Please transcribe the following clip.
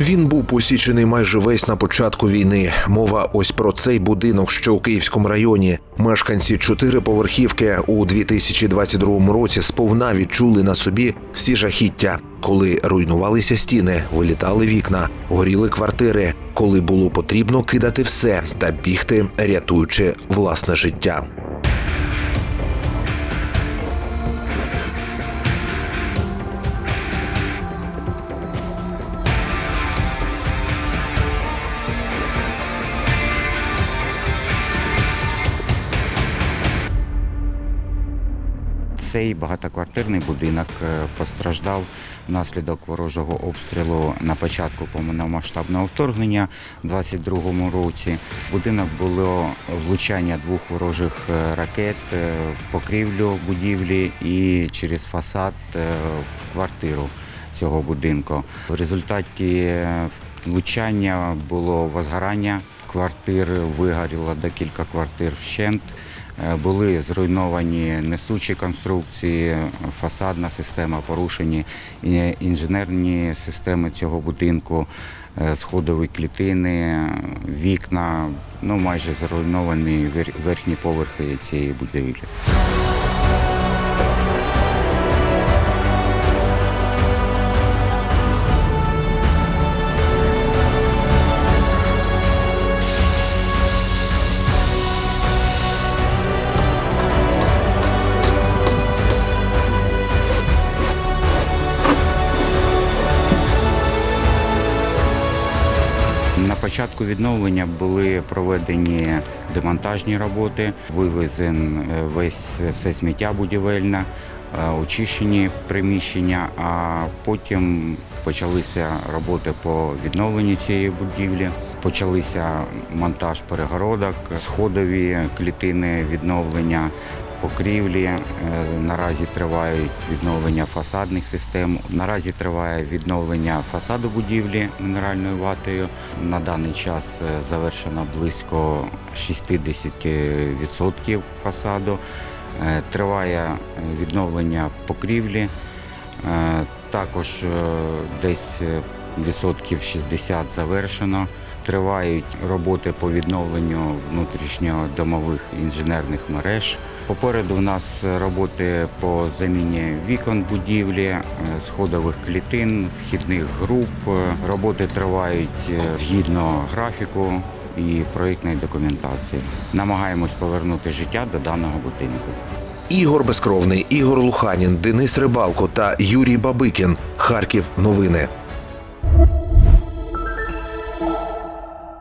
Він був посічений майже весь на початку війни. Мова ось про цей будинок, що у Київському районі. Мешканці чотириповерхівки у 2022 році сповна відчули на собі всі жахіття, коли руйнувалися стіни, вилітали вікна, горіли квартири, коли було потрібно кидати все та бігти, рятуючи власне життя. Цей багатоквартирний будинок е, постраждав внаслідок ворожого обстрілу на початку повномасштабного вторгнення у 22-му році. Будинок було влучання двох ворожих е, ракет е, в покрівлю будівлі і через фасад в квартиру цього будинку. В результаті влучання було возгорання квартир, вигоріло декілька квартир вщент. Е, Були зруйновані несучі конструкції, фасадна система, порушені інженерні системи цього будинку, е, сходові клітини, вікна, ну майже зруйновані верхні поверхи цієї будівлі. Початку відновлення були проведені демонтажні роботи, вивезен е, весь все сміття будівельне, е, очищені приміщення, а потім почалися роботи по відновленню цієї будівлі. Почалися монтаж перегородок, сходові клітини відновлення. Покрівлі Е, наразі тривають відновлення фасадних систем. Наразі триває відновлення фасаду будівлі мінеральною ватою. На даний час е, завершено близько 60% фасаду. Е, Триває відновлення покрівлі. Також десь відсотків 60 завершено. Тривають роботи по відновленню внутрішньодомових інженерних мереж. Попереду в нас роботи по заміні вікон будівлі, е, сходових клітин, вхідних груп. Е, Роботи тривають е, згідно графіку і проєктної документації. Намагаємось повернути життя до даного будинку. Ігор Безкровний, Ігор Луханін, Денис Рибалко та Юрій Бабикін. Харків. Новини.